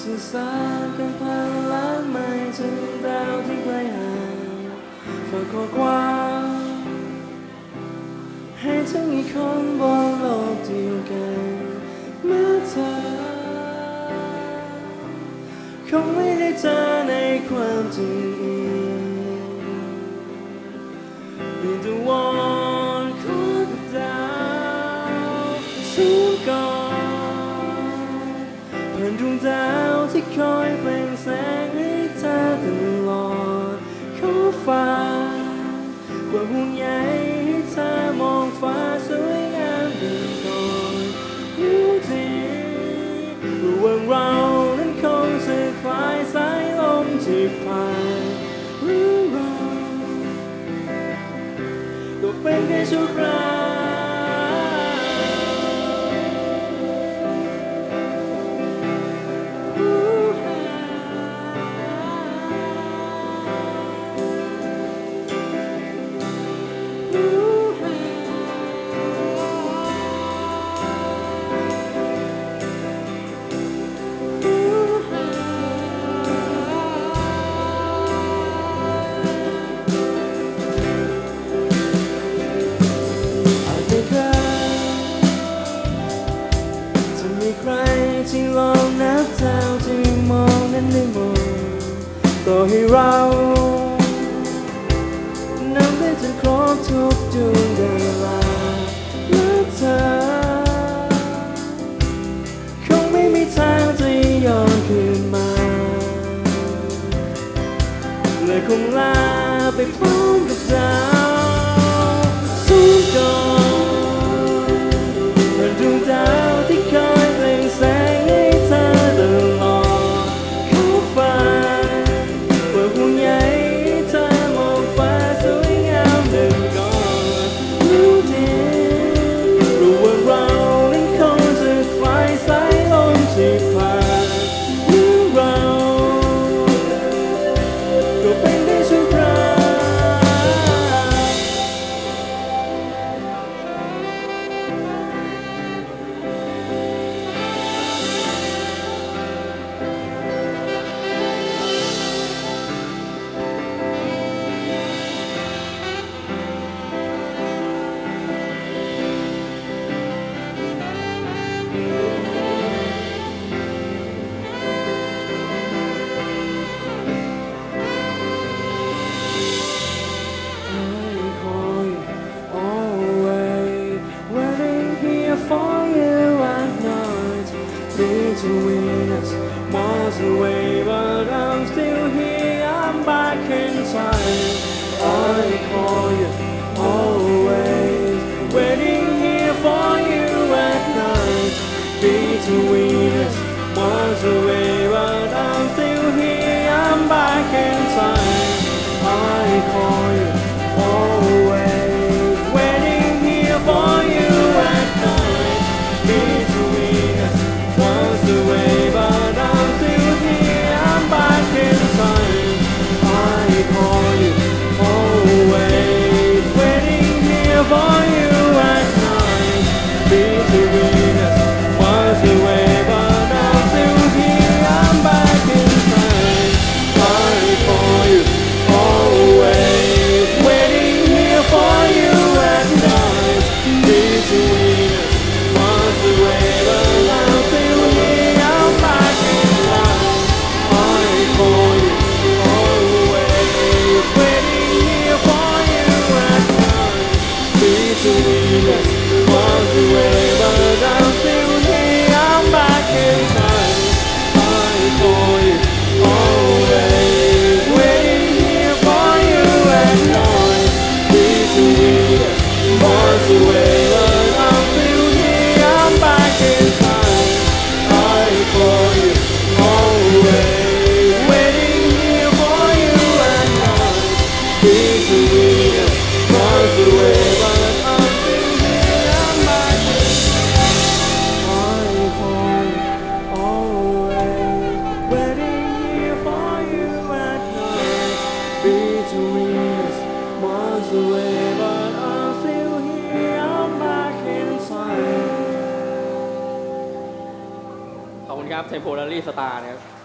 สื่อสารกันผ่านล้านไม้ถึงดาวที่ไกลห่างฝากข้อความให้ถึงอีกคนบนโลกเดียวกันเมื่อเธอคงไม่ได้เจอในความจริงมีแต่วอ ดวงดาวที่คอยเปล่งแสงให้เธอตลอดขอฟ้ากว่าห่วงใยให้เธอมองฟ้าสวยงามเดินก่อนรู้ดีระหว่างเรานั้นคงจะคลายสายลมที่ผ่านหรือเราก็เป็นแค่ชั่วคราว ต่อให้เรานำได้จนครบทุกดวงเวลา between us miles away but I'm still here I'm back in time. I call you always waiting here for you at night. Between us miles away but I'm still here I'm back in time. I call you ขอบคุณครับเทมโพลารีสตาร์นะครับ